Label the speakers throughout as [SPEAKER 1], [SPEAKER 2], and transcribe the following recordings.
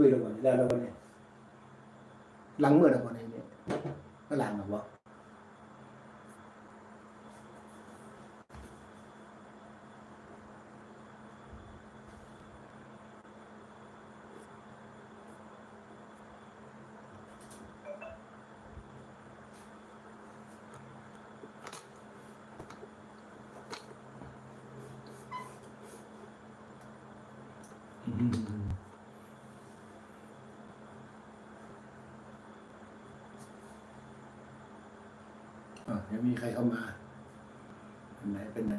[SPEAKER 1] ลุยแล้ววันนี้แล้วแล้ววันนี้หลังเมื่อแล้ววันนี้เนี่ยก็หลังหรอวะ ใครเข้ามาเป็นไหนเป็นไหน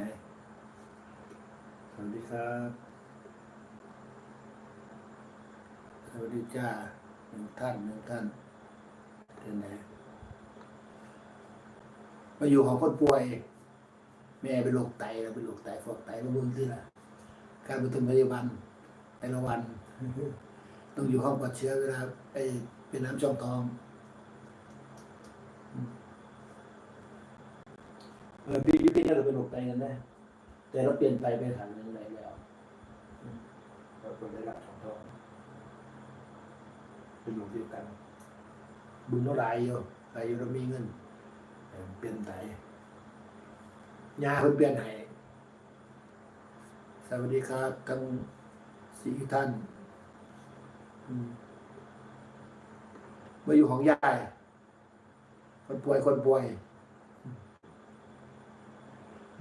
[SPEAKER 1] สวัสดีครับ สวัสดีจ้าหนึ่งท่านหนึ่งท่านเป็นไหนมาอยู่ของคนป่วย แม่เป็นโรคไตแล้วเป็นโรคไตฟอกไตมาเบิ่งที่ละการไปฐมพยาบาลแต่ละวัน ต้องอยู่ห้องปลอดเชื้อเวลาไปเป็นน้ำช่องทอง เออพี่พี่น่าจะเป็นโรคไตกันแน่แต่เราเปลี่ยนไตไปทางนึงไหนแล้วอืมเราควรได้รับช่องท้องเป็นหลวงเดียวกันบุญเท่าไรอยู่ไรอยู่เรามีเงินเออเปลี่ยนไตยาคนเปลี่ยนให้สวัสดีครับทั้งสี่ท่านอืมมาอยู่ของยายคนป่วยคนป่วยอืม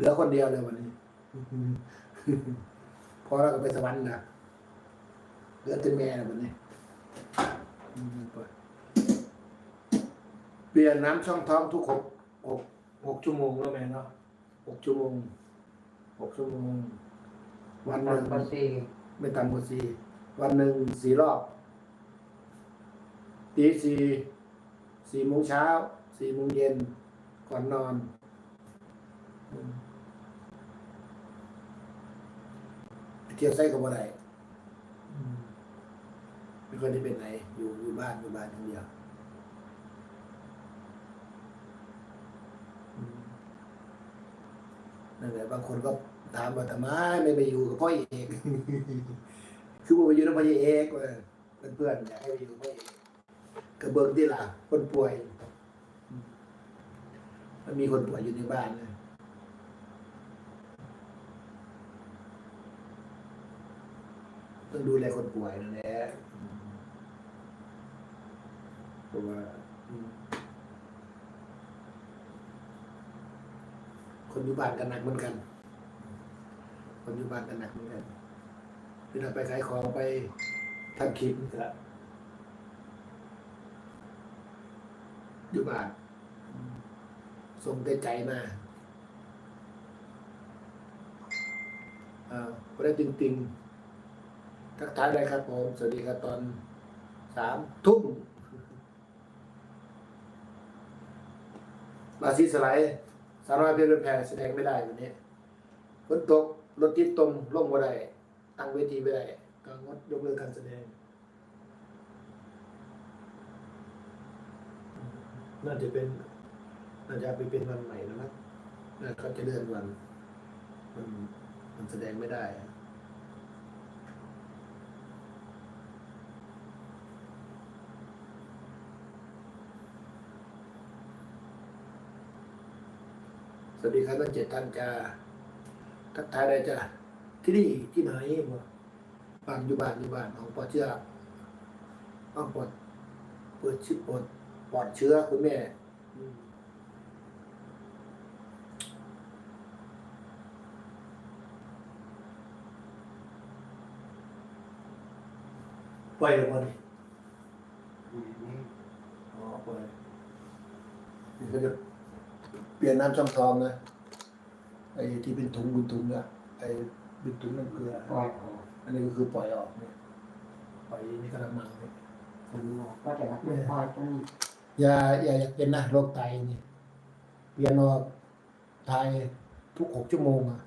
[SPEAKER 1] เหลือคนเดียวเลยวันนี้ พอแล้วก็ไปสวรรค์นะเหลือแต่แม่นะวันนี้อืมเปิดเปลี่ยนน้ำช่องท้องทุกหกหกหกชั่วโมงแล้วแม่เนาะหกชั่วโมงหกชั่วโมง วันหนึ่ง
[SPEAKER 2] ภาษี
[SPEAKER 1] ไม่ต่ำกว่าสี่วันหนึ่งสี่รอบตีสี่สี่โมงเช้าสี่โมงเย็นก่อนนอนอืมไป เที่ยวไส้กับอะไรไม่ค่อยได้เป็นไหน อยู่อยู่บ้านอยู่บ้านอย่างเดียวอืมนั่นแหละบางคนก็ถามว่าทำไมไม่ไปอยู่กับพ่อเอกคือว่าไปอยู่กับพ่อเอกเว้ยเพื่อนๆอยากให้ไปอยู่กับพ่อเอกกระเบิงที่ล่ะคนป่วยอืมมันมีคนป่วยอยู่ในบ้านนะ ต้องดูแลคนป่วยนั่นแหละเพราะว่าคนอยู่บ้านกันหนักเหมือนกัน คนอยู่บ้านกันหนักเหมือนกันเวลาไปขายของไปทำคลิปก็อยู่บ้านส่งแต่ใจมาอ่าพอได้ติงติงๆ ทักทายเลยครับผม สวัสดีครับตอนสามทุ่มมาซีสไลด์สาวน้อยเพชรแพรแสดงไม่ได้วันนี้ฝนตกรถติดตมลงบ่ได้ตั้งเวทีไม่ได้ก็งดยกเลิกการแสดงน่าจะเป็นน่าจะไปเป็นวันใหม่แล้วนะน่าเขาจะเลื่อนวัน มันมันแสดงไม่ได้ สวัสดีครับทั้งเจ็ดท่านจ้าทักทายได้จ้าที่นี่ที่ไหนวะบ้านอยู่บ้านอยู่บ้านของปอดเชื้อห้องปอดเปิดชิปปอดปอดเชื้อคุณแม่อืมปล่อยเลยวันนี้อ๋อปล่อยนี่ก็จะ เปลี่ยนน้ำช่องทองนะไอ้ที่เป็นถุงบุญถุงอะไอ้เป็นถุงน้ำเกลือ
[SPEAKER 2] ปล่อยออก
[SPEAKER 1] อันนี้ก็คือปล่อยออกเนี่ยปล่อยนี่กระมังเนี่ย
[SPEAKER 2] ผมบอกก็จะรับปล่อยตรงนี้
[SPEAKER 1] อย่าอย่าอยากเป็นนะโรคไตนี่เปลี่ยนออกถ่ายทุกหกชั่วโมงอะ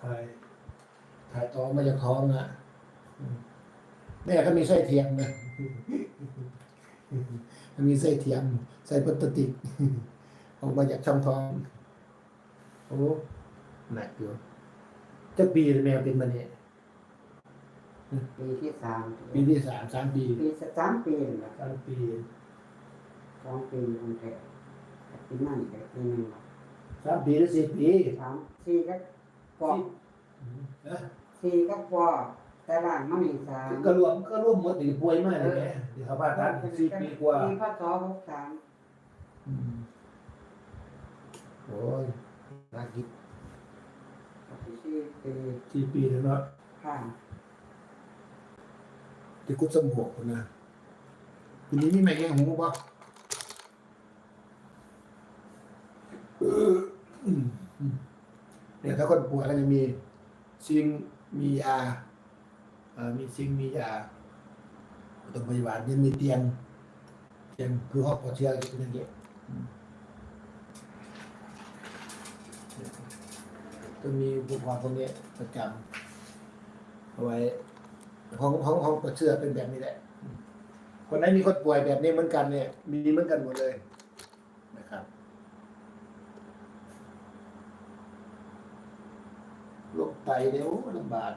[SPEAKER 1] ถ่ายถ่ายท้องมาจากท้องอะอืมแม่เขามีไส้เทียมนะมันมีไส้เทียมไส้พลาสติก ออกมาจากช่องท้อง โอ้หนักอยู่จะปีแมวเป็นมาเนี่ย
[SPEAKER 2] ปีที่สาม
[SPEAKER 1] ปีที่สามสามปี
[SPEAKER 2] ปีสามปีนี่แหละ
[SPEAKER 1] สามปี
[SPEAKER 2] สองปีมันแก่ปีนั่นแก่ปีหนึง
[SPEAKER 1] สามปีหรือสี่ปี
[SPEAKER 2] สามสี่ก็ปอก
[SPEAKER 1] นะ
[SPEAKER 2] สี่ก็ปอกแต่ละมันอีกสาม
[SPEAKER 1] ก็รวมก็รวมหมดถึงป่วยมากเลยแกที่เขาพาตัดสี่ปีกว่า
[SPEAKER 2] ปีพศหกสาม
[SPEAKER 1] อืม โอ้ยน่าคิด
[SPEAKER 2] สี่ปี
[SPEAKER 1] สี่ปีแล้วเนาะ
[SPEAKER 2] ค่ะ
[SPEAKER 1] ที่กุศสมหกคนนะทีนี้มีแม่แกงหูป่ะเอออืมอืมเนี่ยถ้าคนป่วยก็จะมีซิงค์มียาเอ่อมีซิงค์มียาโรงพยาบาลยังมีเตียงเตียงคือห้องปลอดเชื้อเป็นอย่างเงี้ย อืมต้องมีอุปกรณ์พวกนี้ประจำเอาไว้ห้องห้องห้องปลอดเชื้อเป็นแบบนี้แหละ คนไหนมีคนป่วยแบบนี้เหมือนกันเนี่ย มีเหมือนกันหมดเลยนะครับโรคไตเนี่ยโอ้ลำบาก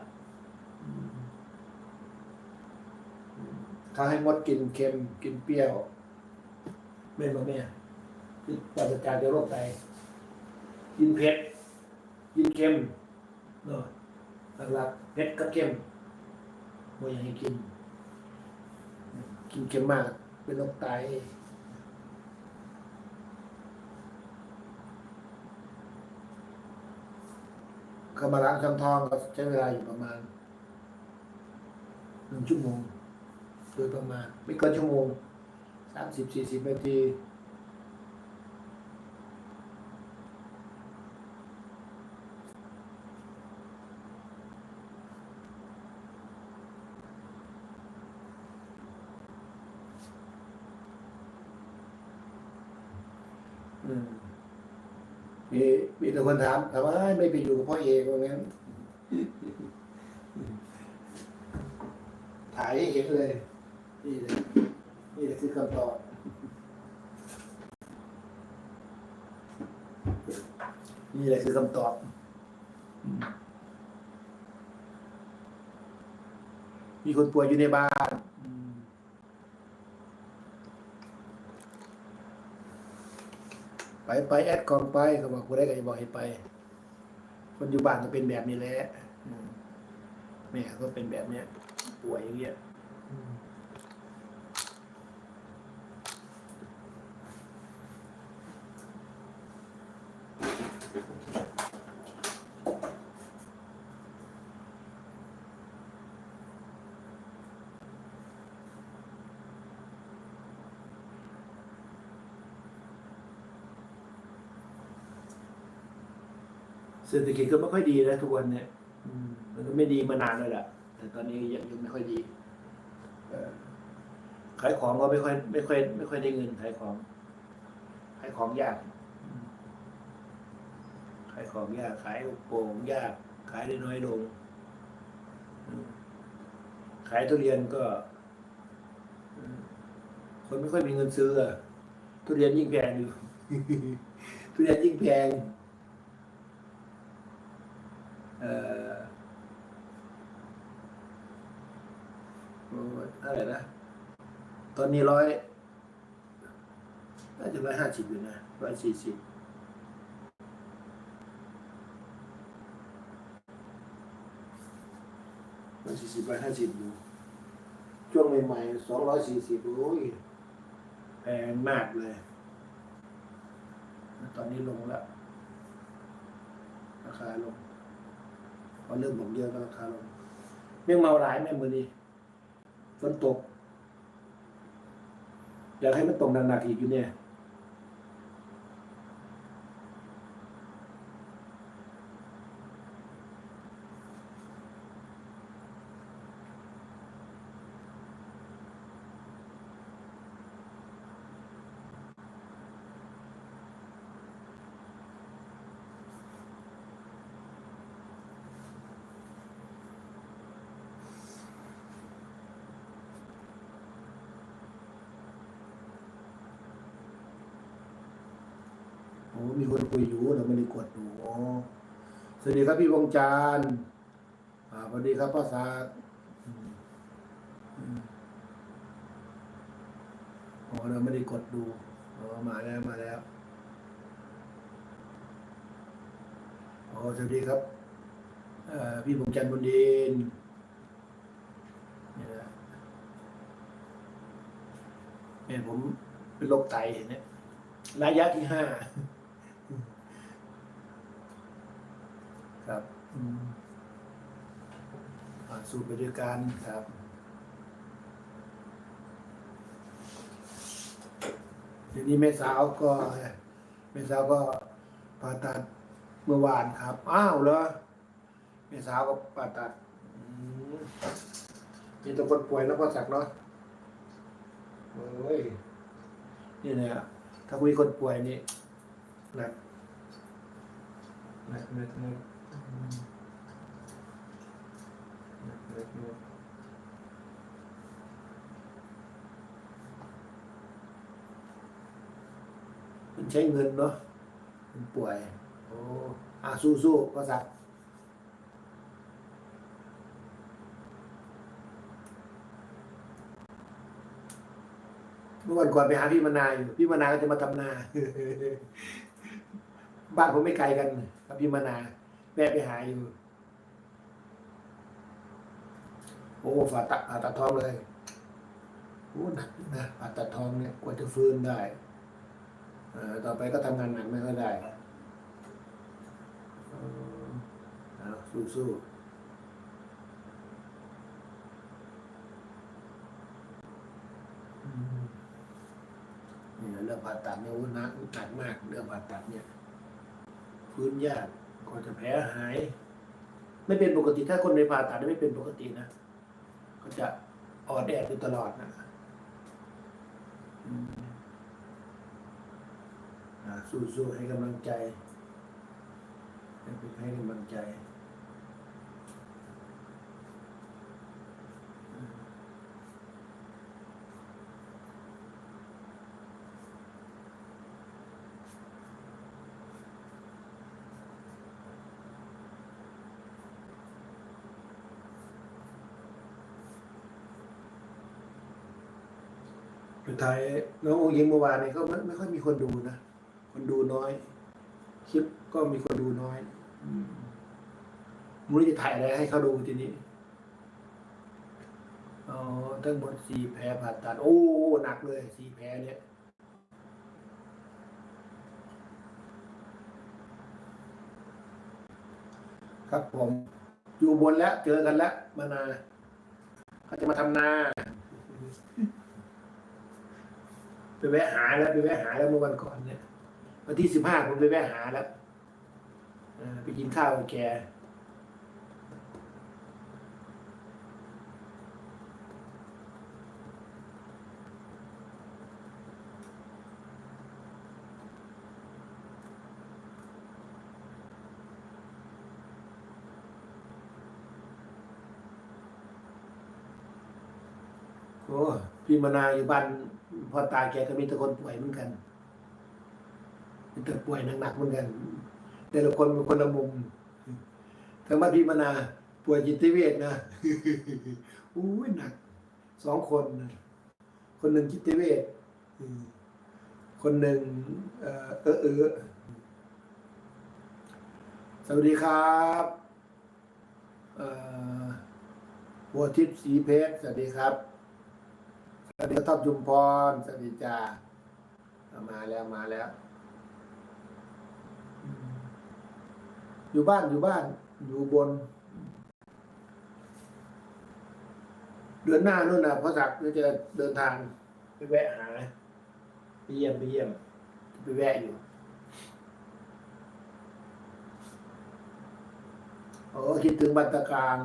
[SPEAKER 1] เขาให้งดกินเค็มกินเปรี้ยวเป็นแบบนี้ที่ปราศจากจากโรคไตกินเผ็ด กินเค็มเนาะหลักๆเผ็ดกับเค็มไม่อยากให้กิน กินเค็มมาก เป็นโรคไตก็มาล้างช่องท้องก็ใช้เวลาอยู่ประมาณหนึ่งชั่วโมงโดยประมาณ ไม่เกินชั่วโมงสามสิบสี่สิบนาที อืม มีแต่คนถามทำไมไม่ไปอยู่กับพ่อเอกว่างั้นถ่ายให้เห็นเลย นี่เลยนี่แหละคือคำตอบนี่แหละคือคำตอบมีคนป่วยอยู่ในบ้านอืม ไปไปแอดกองไปเขาบอกกูได้ก็จะบอกให้ไป คนอยู่บ้านก็เป็นแบบนี้แหละแม่ก็เป็นแบบเนี้ยป่วยอย่างเงี้ย เศรษฐกิจก็ไม่ค่อยดีนะทุกวันเนี่ยมันก็ไม่ดีมานานแล้วแหละแต่ตอนนี้ยังยังไม่ค่อยดีขายของก็ไม่ค่อยไม่ค่อยไม่ค่อยได้เงินขายของขายของยากขายของยากขายโป่งยาก ขายได้น้อยลง ขายทุเรียนก็ คนไม่ค่อยมีเงินซื้อทุเรียนยิ่งแพงอยู่ทุเรียนยิ่งแพง อ่อโอ้ยเท่าไหร่นะ ตอนนี้ร้อยน่าจะร้อยห้าสิบอยู่นะร้อยสี่สิบร้อยสี่สิบร้อยห้าสิบอยู่ช่วงใหม่ๆสองร้อยสี่สิบโอ้ยแพงมากเลย ตอนนี้ลงแล้วราคาลง อเริ่มผมเยอะก็ราคาลงเมื่องเมาหลายแม่มือนี้ฝนตก อยากให้มันตกหนักๆอีกอยู่เนี่ย มีคนคุยอยู่เราไม่ได้กดดูอ๋อสวัสดีครับพี่วงจานอ่าสวัสดีครับพ่อสาอ๋อเราไม่ได้กดดูอ๋อมาแล้วมาแล้วอ๋อสวัสดีครับพี่วงจันทร์บุญเดนนี่นะเนี่ยผมเป็นโรคไตเห็นไหมระยะที่ห้า ผ่าสู้ไปด้วยกันครับทีนี้แม่สาวก็แม่สาวก็ผ่าตัดเมื่อวานครับ อ้าวเหรอแม่สาวก็ผ่าตัดอืมมีแตัวคนป่วยแล้วก็สักเนาะโอ้ยนี่เนี่ยถ้าคุยคนป่วยนี่หนักหนักหนัก มันใช้เงินเนาะมันป่วย โอ้อาสู้สู้ก็สักเมื่อวันก่อนไปหาพี่มนาอยู่พี่มนาก็จะมาทำนา บ้านผมไม่ไกลกันกับพี่มนา แม่ไปหาอยู่โอ้ฝาตัดผ่าตัดท้องเลยโอ้หนักนะผ่าตัดท้องเนี่ยกว่าจะฟื้นได้เอ่อต่อไปก็ทำงานหนักไม่ค่อยได้ออเอาสู้สู้เรื่องผ่าตัดเนี่ยวุ้นนะหนักมากเรื่องผ่าตัดเนี่ยฟื้นยาก กว่าจะแผลหาย ไม่เป็นปกติถ้าคนในผ่าตัดไม่เป็นปกตินะก็จะอ่อนแออยู่ตลอดนะสู้ๆให้กำลังใจให้กำลังใจ สุดท้ายน้ององค์ยิงเมื่อวานนี้ก็ไม่ไม่ค่อยมีคนดูนะคนดูน้อย คลิปก็มีคนดูน้อยมไมึงจะถ่ายอะไรให้เขาดูทีนี้อ๋อทั้งหมดสี่แผลผ่าตัดโอ้หนักเลยสี่แผลเนี่ยครับผม อยู่บนแล้ว เจอกันแล้วมานาเขาจะมาทำนา ไปแวะหาแล้วไปแวะหาแล้วเมื่อวันก่อนเนี่ยวันที่สิบห้าผมไปแวะหาแล้วไปกินข้าวกับแกโอ้พี่มนาอยู่บ้าน พ่อตาแกก็มีแต่คนป่วยเหมือนกันมีแต่ป่วยหนักๆเหมือนกัน แต่ละคนเป็นคนละมุมทั้งบ้านพี่มนาป่วยจิตเวชนะอู้ยหนักสองคนนะคนหนึ่งจิตเวชคนหนึ่งเออเออเออสวัสดีครับหัวทิพย์สีเพชรสวัสดีครับ สวัสดีครับจุมพรสวัสดีจ้ามาแล้วมาแล้ว อยู่บ้านอยู่บ้าน อยู่บน เดือนหน้านู่นนะพ่อศักดิ์จะเดินทางไปแวะหาไปเยี่ยมไปเยี่ยมไปแวะอยู่โอ้คิดถึงบันตการ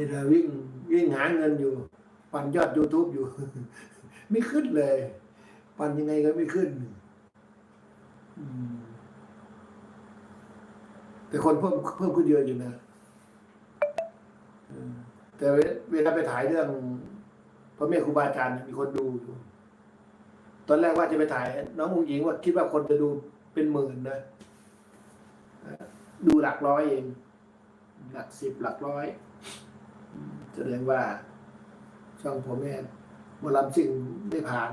[SPEAKER 1] นี่เราวิ่งวิ่งหาเงินอยู่ ปั่นยอด YouTube อยู่ ไม่ขึ้นเลย ปั่นยังไงก็ไม่ขึ้นแต่คนเพิ่มเพิ่มขึ้นเยอะอยู่นะเออแต่เวลาไปถ่ายเรื่องพระแม่ครูบาอาจารย์มีคนดูอยู่ตอนแรกว่าจะไปถ่าย น้องมุงหญิงว่าคิดว่าคนจะดูเป็นหมื่นนะดูหลักร้อยเอง หลักสิบหลักร้อย แสดงว่าช่องผมเนี่ยหมอลำสิ่งได้ผ่าน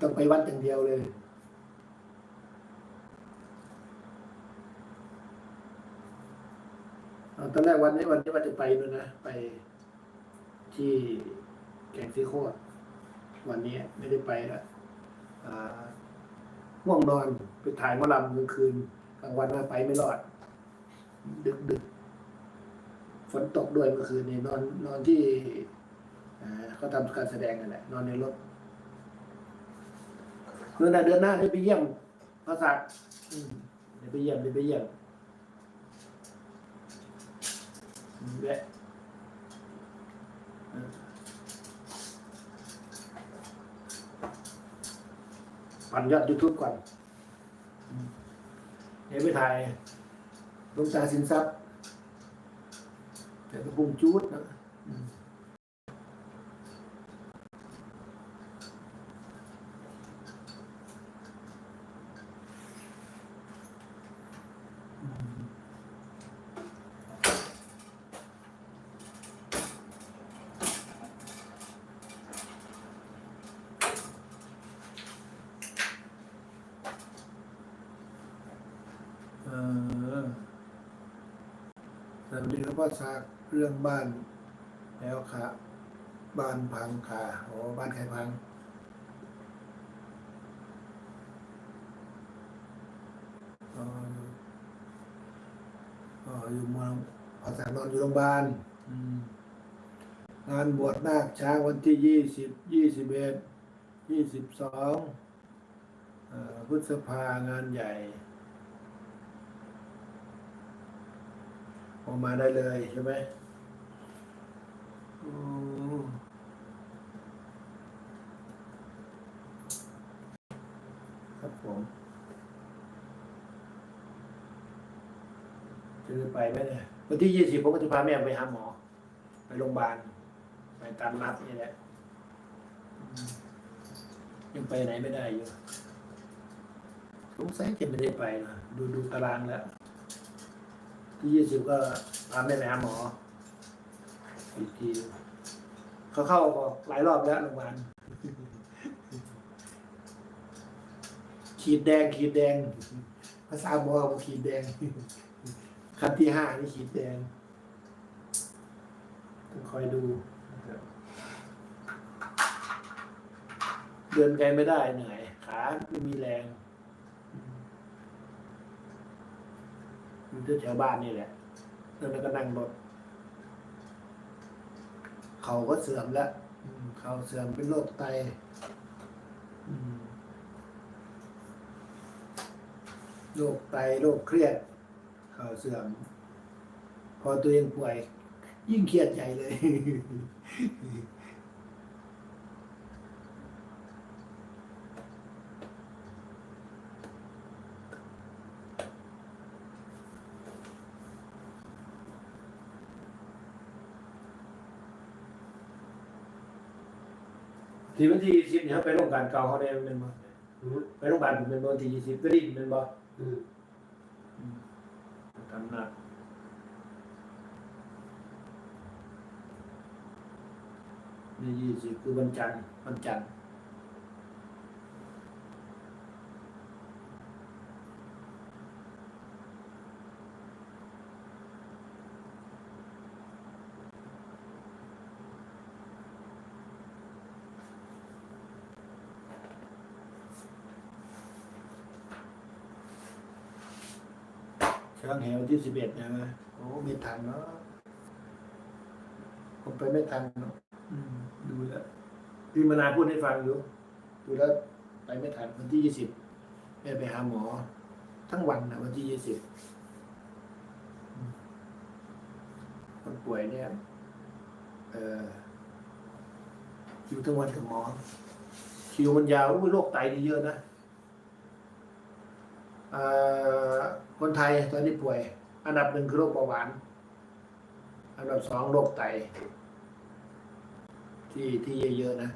[SPEAKER 1] ต้องไปวัดอย่างเดียวเลยตอนแรกวันนี้วันนี้ว่าจะไปนู่นนะ ไปที่แก่งซีโคตรวันนี้ไม่ได้ไปแล้วอ่าง่วงนอนไปถ่ายมอลำกลางคืนกลางวันมาไปไม่รอด ดึกดึก นตกด้วยเมื่อคืนนี้นอนนอนที่เขาทำการแสดงกันแหละนอนในรถเดือนหน้าเดือนหน้าได้ไปเยี่ยมพระศักดิ์อืมเดี๋ยวไปเยี่ยมเดี๋ยวไปเยี่ยมแวะปั่นยอดยูทูบก่อนเดี๋ยวไปถ่ายลงตาสินทรัพย์ แต่กระพุงจูดนะอืม เออสวัสดีครับพ่อซากเรื่องบ้านแล้วค่ะบ้านพังค่ะโอ้บ้านใครพังเอ่อเอ่ออยู่เมืองภาษานอนอยู่โรงพยาบาลอืมงานบวชนาคช้างวันที่ยี่สิบยี่สิบเอ็ดยี่สิบสองพฤษภางานใหญ่ออกมาได้เลยใช่ไหมอืม ครับผมจะไปไหมเนี่ยวันที่ยี่สิบผมก็จะพาแม่ไปหาหมอ ไปโรงพยาบาล ไปตามนัดนี่แหละ ยังไปไหนไม่ได้อยู่สงสัยจะไม่ได้ไปนะดูดูตารางแล้วที่ยี่สิบก็พาแม่ไปหาหมอ อีกทีเขาเข้าออกหลายรอบแล้วโรงพยาบาลขีดแดงขีดแดง ภาษาบอกขีดแดงขั้นที่ห้านี่ขีดแดงต้องคอยดู เดินไกลไม่ได้เหนื่อยขาไม่มีแรงอยู่ที่แถวบ้านนี่แหละแล้วก็นั่งรถ เขาก็เสื่อมแล้วเขาเสื่อมเป็นโรคไตโรคไตโรคเครียด เขาเสื่อม พอตัวเองป่วย ยิ่งเครียดใหญ่เลย ที่วันที่ยี่สิบเนี่ยเขาไปโรงพยาบาลเก่าเขาได้เป็นบ่
[SPEAKER 2] อืม
[SPEAKER 1] ไปโรงพยาบาลผมเป็นวันที่ยี่สิบก็ดิ้นเป็นบ่
[SPEAKER 2] อืม
[SPEAKER 1] ทำหนักนี่ยี่สิบคือวันจันทร์วันจันทร์ช้างแหวัน ที่สิบเอ็ดนะโอ้ไม่ทันเนาะผมไปไม่ทันเนาะอืมดูแล้วพี่มนาพูดให้ฟังอยู่ดูแล้วไปไม่ทันวันที่ยี่สิบแม่ไปหาหมอ ทั้งวันนะวันที่ยี่สิบคนป่วยเนี่ยเอออยู่ทั้งวันกับหมอคิวมันยาวอุ้ยโรคไตนี่เยอะนะเอ่อคนไทยตอนนี้ป่วย อันดับหนึ่งคือโรคเบาหวาน อันดับสองโรคไต ที่ที่เยอะๆนะ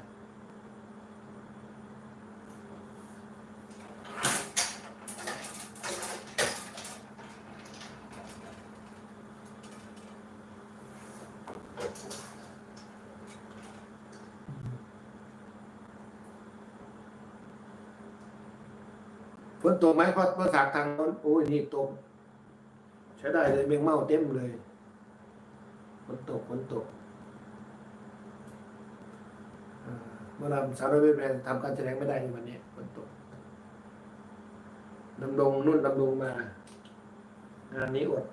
[SPEAKER 1] ฝนตไหมเพราะภาษาทางโน้นโอ้ยนี่ตก ใช้ได้เลยเมงเมาเต็มเลยฝนตกฝนตกเมื่อเราสาวน้อยเป็นแพงทำการแสดงไม่ได้ในวันนี้ฝนตกดำดงนุ่นดำดงมางานนี้อด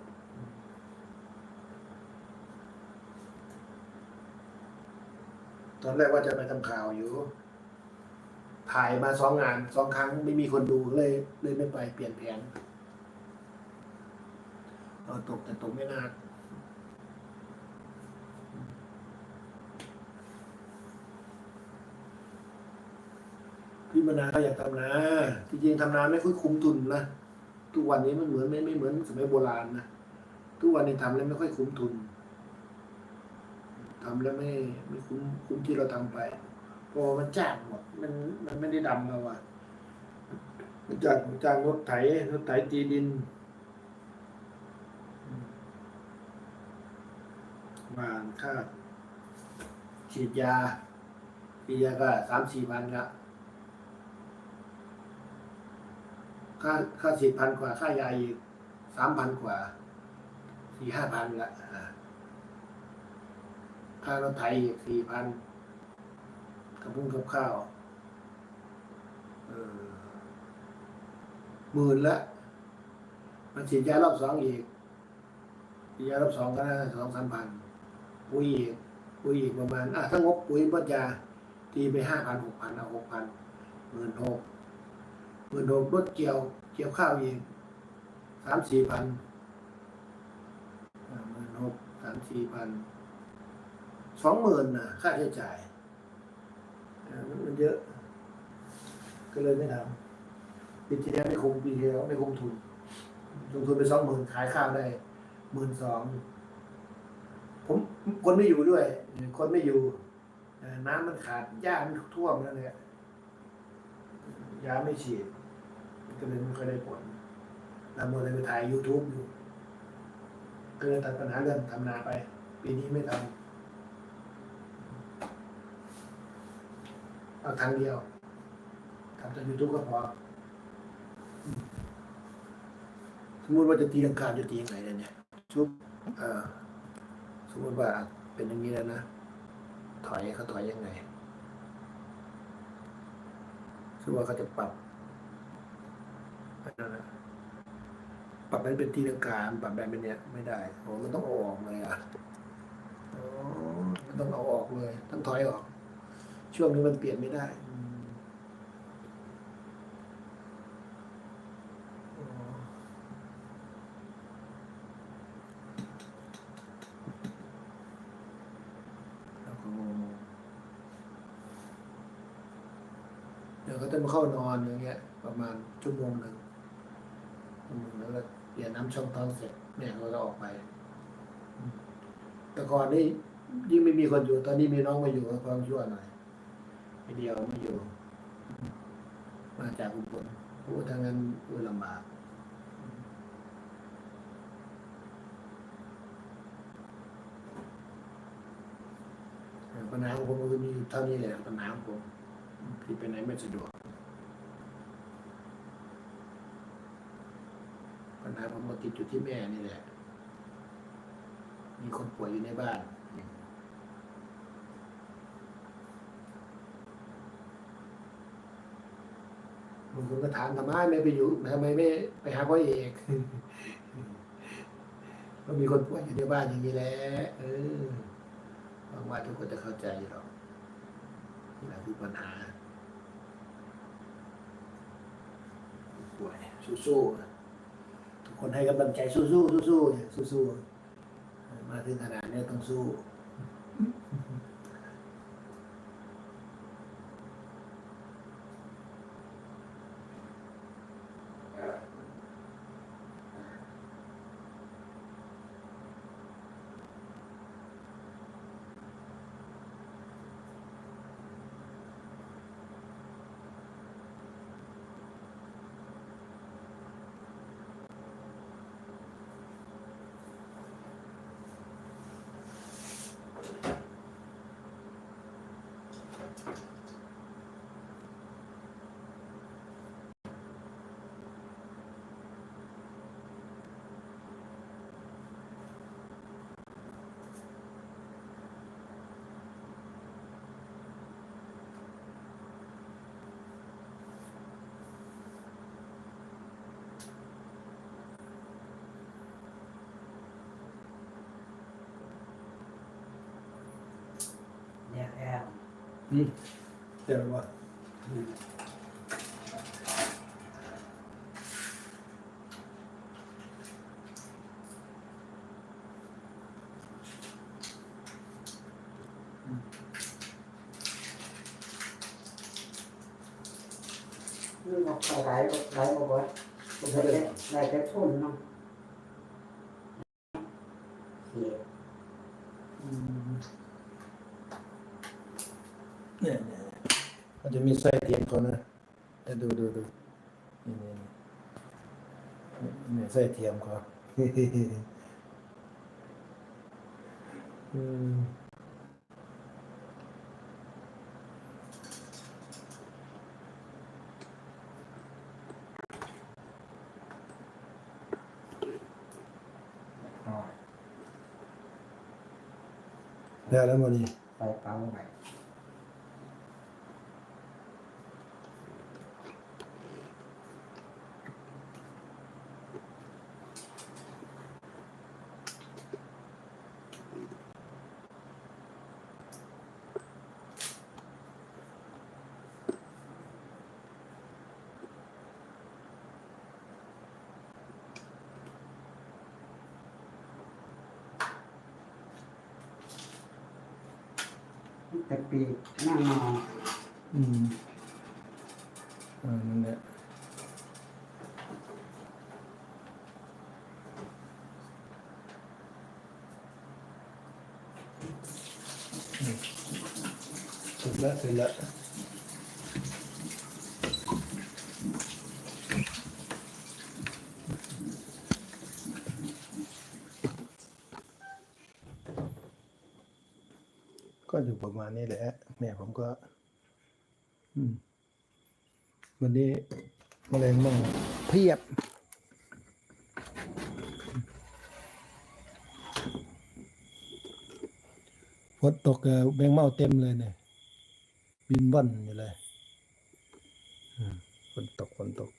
[SPEAKER 1] ตอนแรกว่าจะไปทำข่าวอยู่ ถ่ายมาสองงานสองครั้งไม่มีคนดูเลยเลยไม่ไปเปลี่ยนแผน เราตกแต่ตกไม่นานพี่มนาอยากทำนาจริงๆทำนาไม่ค่อยคุ้มทุนนะทุกวันนี้มันเหมือนไม่ไม่เหมือนสมัยโบราณนะทุกวันนี้ทำแล้วไม่ค่อยคุ้มทุนทำแล้วไม่ไม่คุ้มคุ้มที่เราทำไปเพอมันจ้างหมดมันมันไม่ได้ดำมาว่ะมันจ้างจ้างรถไถรถไถตีดิน วานค่าฉีดยาฉีดยาก็สามสี่พันละค่าค่าฉีดพันกว่า ค่ายาอีกสามพันกว่าสี่ห้าพันละอ่าค่ารถไถอีกสี่พันกับพุ่งกับข้าวหมื่นละ มันฉีดยารอบสองอีกฉีดยารอบสองก็น่าสองสามพัน ปุ๋ยอีกปุ๋ยอีกประมาณอะถ้างบปุ๋ยปัญญาตีไปห้าพันหกพันเอาหกพันหมื่นหกหมื่นหกรถเกี่ยว เกี่ยวข้าวอีกสามสี่พันหมื่นหกสามสี่พันสองหมื่นนะค่าใช้จ่ายมันเยอะ ก็เลยไม่ทำปีที่แล้วไม่คุ้มปีที่แล้วไม่คุ้มทุนลงทุนไปสองหมื่นขายข้าวได้หมื่นสอง ผมคนไม่อยู่ด้วย คนไม่อยู่น้ำมันขาดหญ้ามันท่วมแล้วเนี่ยยาไม่ฉีดก็เลยไม่ค่อยได้ผลแล้วโมเลยไปถ่าย YouTube อยู่ก็เลยตัดปัญหาเรื่องทำนาไป ปีนี้ไม่ทำเอาทางเดียวทำจาก YouTube ก็พอสมมติว่าจะตีลังกาจะตียังไงเนี่ยชุบเอ่อ มมติว่าเป็นอย่างนี้แล้วนะ ถอยเขาถอยยังไงสมมติว่าเขาจะปรับอันนั้นนะปรับให้เป็นตีลังกาปรับแบบเป็นเนี้ยไม่ได้โอ้มันต้องเอาออกเลยอะโอ้มันต้องเอาออกเลย ต้องถอยออก ช่วงนี้มันเปลี่ยนไม่ได้อืมอ๋อ แล้วก็ เดี๋ยวก็จะมาเข้านอนอย่างเงี้ย ประมาณชั่วโมงหนึ่งชั่วโมแล้วก็เปลี่ยนน้ำช่องท้องเสร็จแม่ก็จะออกไป แต่ก่อนนี่ยิ่งไม่มีคนอยู่ ตอนนี้มีน้องมาอยู่ก็ความชั่วหน่อยไอเดียวไม่อยู่ มาจากอุบลโอ้ทางนั้นอุลำบากปัญหาของผมก็คือมีเท่านี้แหละปัญหาของผม ที่ไปไหนไม่สะดวก ปัญหาผมมาติดอยู่ที่แม่นี่แหละ มีคนป่วยอยู่ในบ้านบางคนก็ถามทำไมไม่ไปอยู่ทำไมไม่ไปหาพ่อเอกก็มีคนป่วยอยู่ในบ้านอย่างนี้แหละเออหวังว่าทุกคนจะเข้าใจหรอก นี่แหละคือปัญหาป่วยสู้ๆทุกคนให้กำลังใจสู้ๆสู้ๆเนี่ยสู้ๆมาถึงขนาดนี้ต้องสู้ อืมเดี๋ยวว่า
[SPEAKER 2] นี่บอกไปหลายหลายบอกว่าได้แต่ได้แต่ทุนเนาะเสีย
[SPEAKER 1] อืมเนี่ยเนี่ยมันจะมีไส้เทียมเขานะเดี๋ยวดูดูดูนี่นี่นี่นี่ไส้เทียมเขาอืมอ๋อได้แล้วมันนี่
[SPEAKER 2] ไปเป้าไป แต่ปีนั่งนอน
[SPEAKER 1] อืมอ่า นั่นแหละอืมเสร็จแล้วเสร็จแล้วก็อยู่ประมาณนี้แหละ แม่ผมก็อืม วันนี้แมลงมั่งเพียบ ฝนตกเอ่อแมงเม่าเต็มเลยเนี่ย บินว่อนอยู่เลยอืมฝนตกฝนตก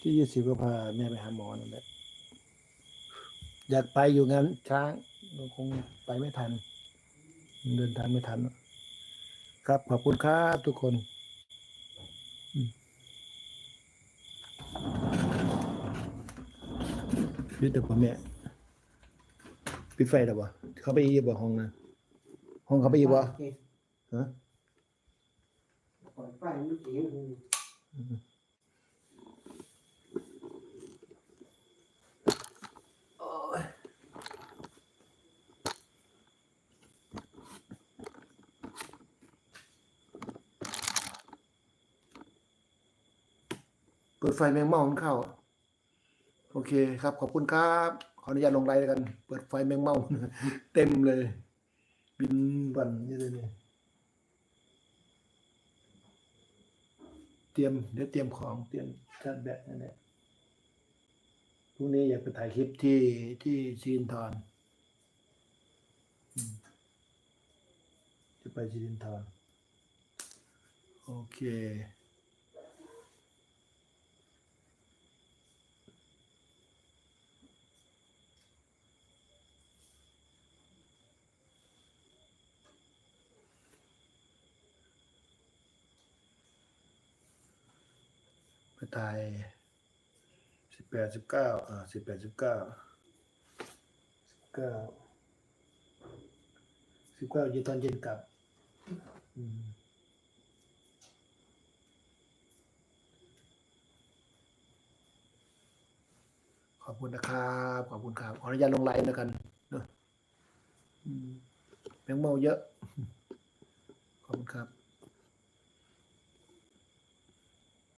[SPEAKER 1] ที่ยี่สิบก็พาแม่ไปหาหมอนั่นแหละอยากไปอยู่งานช้างเราคงไปไม่ทัน เดินทางไม่ทัน ครับขอบคุณครับทุกคนอืม ปิดเดี๋ยวพ่อแม่ปิดไฟเดี๋ยวบ่เขาไปอีกบ่ห้องนะห้องเขาไปอีกบ่ฮะ
[SPEAKER 2] ปล่อยไฟมันเสียงหู
[SPEAKER 1] เปิดไฟแมงเม่ามันเข้า โอเคครับ ขอบคุณครับ ขออนุญาตลงไลน์กัน เปิดไฟแมงเม่าเต็มเลย บินวันนี่เลยเนี่ยเตรียมเดี๋ยวเตรียมของเตรียมชาร์จแบตนั่นแหละพรุ่งนี้อยากไปถ่ายคลิปที่ที่ซีนทอนจะไปซีนทอนโอเค ไปถ่ายสิบแปดสิบเก้าอ่าสิบแปดสิบเก้าสิบเก้าสิบเก้าเย็นตอนเย็นกลับอขอบคุณนะครับ ขอบคุณครับ ขออนุญาตลงไลน์แล้วกันเนอะอืมแมงเมาเยอะ ขอบคุณครับ